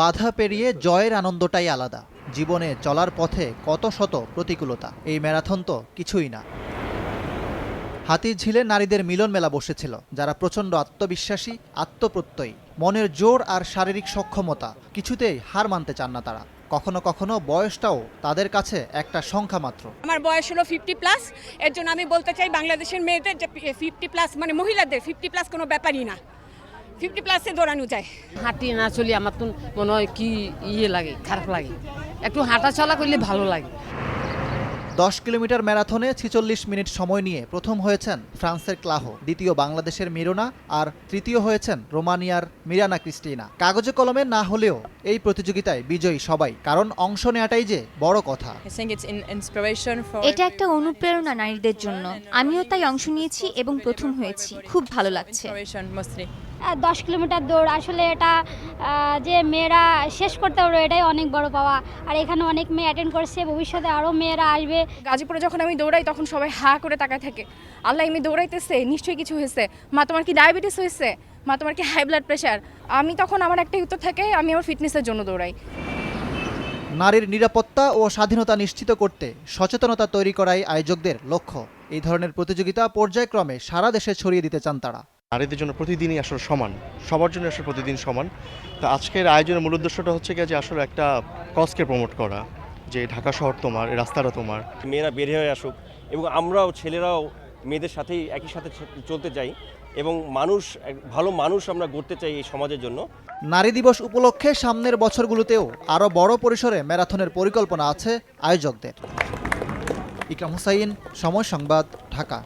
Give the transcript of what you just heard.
বাধা পেরিয়ে জয়ের আনন্দটাই আলাদা। জীবনে চলার পথে কত শত প্রতিকূলতা, এই ম্যারাথন তো কিছুই না। হাতির ঝিলে নারীদের মিলন মেলা বসেছিল, যারা প্রচণ্ড আত্মবিশ্বাসী, আত্মপ্রত্যয়ী, মনের জোর আর শারীরিক সক্ষমতা, কিছুতেই হার মানতে চান না তারা। কখনো কখনো বয়সটাও তাদের কাছে একটা সংখ্যা মাত্র। আমার বয়স হলো ফিফটি প্লাস এর জন্য আমি বলতে চাই বাংলাদেশের মেয়েদের যে ফিফটি প্লাস মানে মহিলাদের ফিফটি প্লাস কোনো ব্যাপারই না। ফিফটি প্লাসে দৌড়ানো যায়। হাঁটি না চলি আমার তো মনে হয় কি ইয়ে লাগে খারাপ লাগে। একটু হাঁটা চলা করলে ভালো লাগে। দশ কিলোমিটার ম্যারাথনে ছিচল্লিশ মিনিট সময় নিয়ে প্রথম হয়েছেন ফ্রান্সের ক্লাহো দ্বিতীয় বাংলাদেশের মিরোনা আর তৃতীয় হয়েছেন রোমানিয়ার মিরানা ক্রিস্টিনা। কাগজে কলমে না হলেও এই প্রতিযোগিতায় বিজয়ী সবাই কারণ অংশ নেওয়াটাই যে বড় কথা। এটা একটা অনুপ্রেরণা নারীদের জন্য। আমিও তাই অংশ নিয়েছি এবং প্রথম হয়েছি। খুব ভালো লাগছে. দশ কিলোমিটার দৌড়। আসলে এটা যে মেয়েরা শেষ করতে পারবে এটাই অনেক বড় পাওয়া। আর এখানে অনেক মেয়ে অ্যাটেন্ড করছে ভবিষ্যতে আরও মেয়েরা আসবে। গাজীপুরে যখন আমি দৌড়াই তখন সবাই হা করে তাকায় থাকে। আল্লাহ আমি দৌড়াইতেছে নিশ্চয়ই কিছু হয়েছে। মা তোমার কি ডায়াবেটিস হয়েছে? মা তোমার কি হাই ব্লাড প্রেশার আমি তখন আমার একটাই উত্তর থাকে আমি আমার ফিটনেসের জন্য দৌড়াই। নারীর নিরাপত্তা ও স্বাধীনতা নিশ্চিত করতে সচেতনতা তৈরি করাই আয়োজকদের লক্ষ্য। এই ধরনের প্রতিযোগিতা পর্যায়ক্রমে সারা দেশে ছড়িয়ে দিতে চান তারা। নারীদের জন্য প্রতিদিনই আসলে সমান সবার জন্য আসলে প্রতিদিন সমান। তো আজকের আয়োজনের মূল উদ্দেশ্যটা হচ্ছে গিয়ে যে আসলে একটা কজকে প্রমোট করা যে ঢাকা শহর তোমার রাস্তাটা তোমার। মেয়েরা বের হয়ে আসুক এবং আমরাও ছেলেরাও মেয়েদের সাথেই একই সাথে চলতে চাই এবং মানুষ এক- ভালো মানুষ আমরা গড়তে চাই এই সমাজের জন্য। নারী দিবস উপলক্ষে সামনের বছরগুলোতেও আরও বড় পরিসরে ম্যারাথনের পরিকল্পনা আছে আয়োজকদের। ইকরাম হুসাইন সময় সংবাদ ঢাকা।